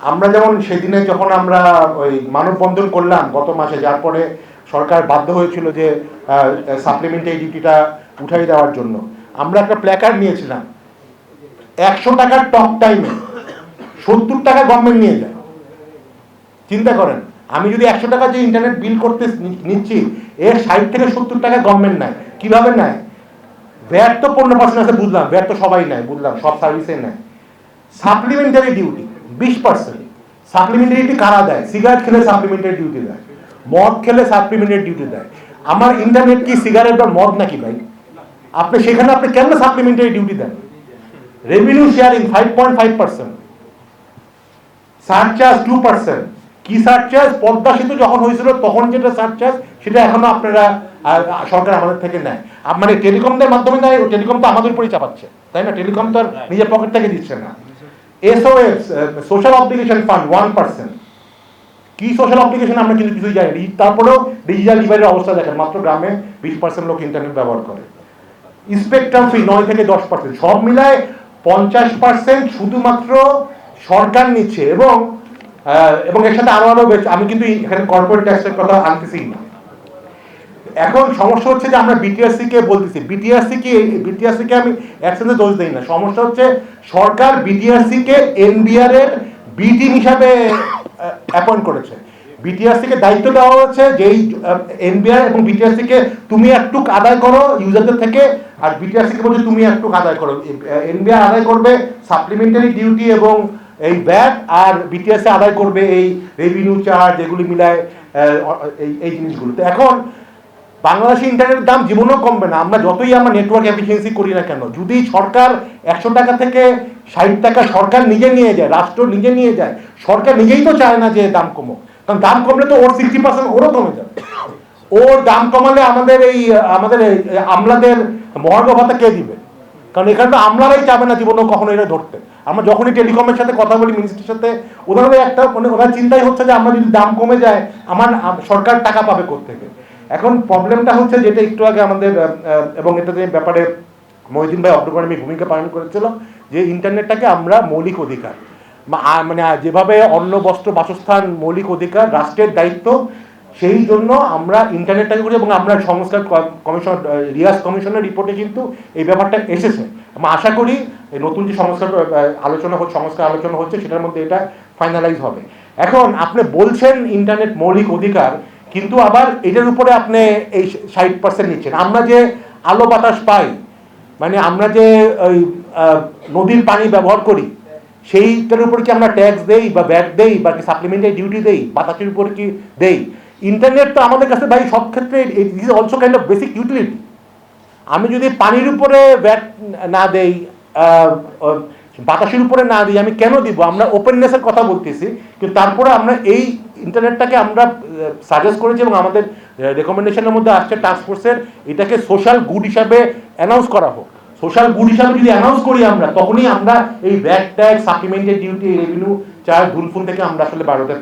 আমরা যেমন সেদিনে যখন আমরা ওই মানববন্ধন করলাম গত মাসে, যার পরে সরকার বাধ্য হয়েছিল যে সাপ্লিমেন্টারি ডিউটিটা উঠাই দেওয়ার জন্য, আমরা একটা প্ল্যাকার্ড নিয়েছিলাম। একশো টাকার টক টাইমে সত্তর টাকা গভর্নমেন্ট নিয়ে যায়। চিন্তা করেন, আমি যদি একশো টাকা যে ইন্টারনেট বিল করতে নিচ্ছি, এর ষাট থেকে সত্তর টাকা গভর্নমেন্ট নেয়। কীভাবে নেয়? ভ্যাট তো পনেরো পার্সেন্ট আছে, বুঝলাম ভ্যাট তো সবাই নেয়, বুঝলাম, সব সার্ভিসে নেয়। সাপ্লিমেন্টারি ডিউটি বিশ পার্সেন্ট কারা দেয়? সিগারেট খেলে সাপ্লিমেন্টারি ডিউটি দেয়। মদ খেলে সাপ্লিমেন্টারি ডিউটি দেয়। আমার ইন্টারনেট কি সিগারেট মদ নাকি ভাই? আপনি সেখানে আপনি কেন সাপ্লিমেন্টারি ডিউটি দেন? Revenue sharing five point five percent two percent কি সারচার্জ পদ্মা সেতু যখন হয়েছিল তখন যেটা সারচার্জ সেটা এখনও আপনারা সরকার আমাদের থেকে নেয়। মানে টেলিকমদের মাধ্যমে নেয় টেলিকম তো আমাদের উপরেই চাপাচ্ছে। তাই না? টেলিকম তো আর নিজের পকেট থেকে দিচ্ছে না। SOS social obligation fund one percent কি সোশ্যাল অব্লিগেশন আমরা কিন্তু কিছুই জানি তারপরেও ডিজিটাল ডিভাইডের অবস্থা দেখেন, মাত্র গ্রামে বিশ পার্সেন্ট লোক ইন্টারনেট ব্যবহার করে। স্পেকট্রাম ফি নয় থেকে দশ পার্সেন্ট সব মিলায় পঞ্চাশ পার্সেন্ট শুধুমাত্র সরকার নিচ্ছে এবং এবং এর সাথে আরও আরও বেশ আমি কিন্তু এখানে কর্পোরেট ট্যাক্সের কথা আনতেছি না। এখন সমস্যা হচ্ছে যে আমরা বিটিআরসি কে বলতেছি। বিটিআরসি কি বিটিআরসি কে আমি একসাথে দোষ দেই না। সমস্যা হচ্ছে সরকার বিটিআরসি কে এনবিআর এর বিটিম হিসাবে অ্যাপয়েন্ট করেছে। বিটিআরসি কে দায়িত্ব দেওয়া হচ্ছে যেই এনবিআর এবং বিটিআরসি কে তুমি একটু আদায় করো ইউজারদের থেকে, আর বিটিআরসি কে বলছে তুমি একটু আদায় করো। এনবিআর আদায় করবে সাপ্লিমেন্টারি ডিউটি এবং এই ব্যাট আর বিটিআরসি আদায় করবে এই রেভিনিউ চার্জ এগুলি মিলায় এই এই জিনিসগুলো। তো এখন বাংলাদেশে ইন্টারনেটের দাম জীবনেও কমবে না। আমরা যতই আমরা নেটওয়ার্ক এফিসিয়েন্সি করি না কেন, যদি সরকার একশো টাকা থেকে ষাট টাকা সরকার নিজে নিয়ে যায়, রাষ্ট্র নিজে নিয়ে যায়, সরকার নিজেই তো চায় না যে দাম কমুক। কারণ দাম কমলে তো ওর সিক্সটি পার্সেন্ট ওরও কমে যাবে। ওর দাম কমালে আমাদের এই, আমাদের আমলাদের মহার্ঘ ভাতা কে দিবে? কারণ এখানে তো আমলারাই চাবে না জীবনেও কখনো এটা ধরতে। আমরা যখনই টেলিকমের সাথে কথা বলি মিনিস্ট্রির সাথে, ওনাদের একটা মানে ওনার চিন্তাই হচ্ছে যে আমরা যদি দাম কমে যায়, আমার সরকার টাকা পাবে থেকে এখন প্রবলেমটা হচ্ছে যেটা একটু আগে আমাদের এবং এটাতে ব্যাপারে মহিদিন ভাই অগ্রগামী ভূমিকা পালন করেছিল, যে ইন্টারনেটটাকে আমরা মৌলিক অধিকার। মানে যেভাবে অন্ন, বস্ত্র, বাসস্থান মৌলিক অধিকার, রাষ্ট্রের দায়িত্ব, সেই জন্য আমরা ইন্টারনেটটাকে করি এবং আমরা সংস্কার কমিশন রিয়াজ কমিশনের রিপোর্টে কিন্তু এই ব্যাপারটা এসেছে। আমরা আশা করি নতুন যে সংস্কার আলোচনা হচ্ছে, সংস্কার আলোচনা হচ্ছে, সেটার মধ্যে এটা ফাইনালাইজ হবে। এখন আপনি বলছেন ইন্টারনেট মৌলিক অধিকার কিন্তু আবার এটার উপরে আপনি এই ষাট পার্সেন্ট নিচ্ছেন। আমরা যে আলো বাতাস পাই মানে আমরা যে ওই নদীর পানি ব্যবহার করি, সেইটার উপর কি আমরা ট্যাক্স দেই বা ব্যাট দেই বা কি সাপ্লিমেন্টারি ডিউটি দেই, বাতাসের উপর কি দেই? ইন্টারনেট তো আমাদের কাছে ভাই সব ক্ষেত্রে is also kind of basic utility আমি যদি পানির উপরে ব্যাট না দেই বাতাসের উপরে না দিই, আমি কেন দিব? আমরা ওপেননেসের কথা বলতেছি, কিন্তু তারপরে আমরা এই ইন্টারনেটটাকে আমরা সাজেস্ট করেছি এবং আমাদের রেকমেন্ডেশনের মধ্যে আসছে টাস্ক ফোর্সের এটাকে সোশ্যাল গুড হিসাবে অ্যানাউন্স করা হোক। সোশ্যাল গুড হিসাবে যদি অ্যানাউন্স করি আমরা, তখনই আমরা এই bag tag supplementary duty revenue charge ধুলফুল থেকে আমরা আসলে বাড়াতে পারি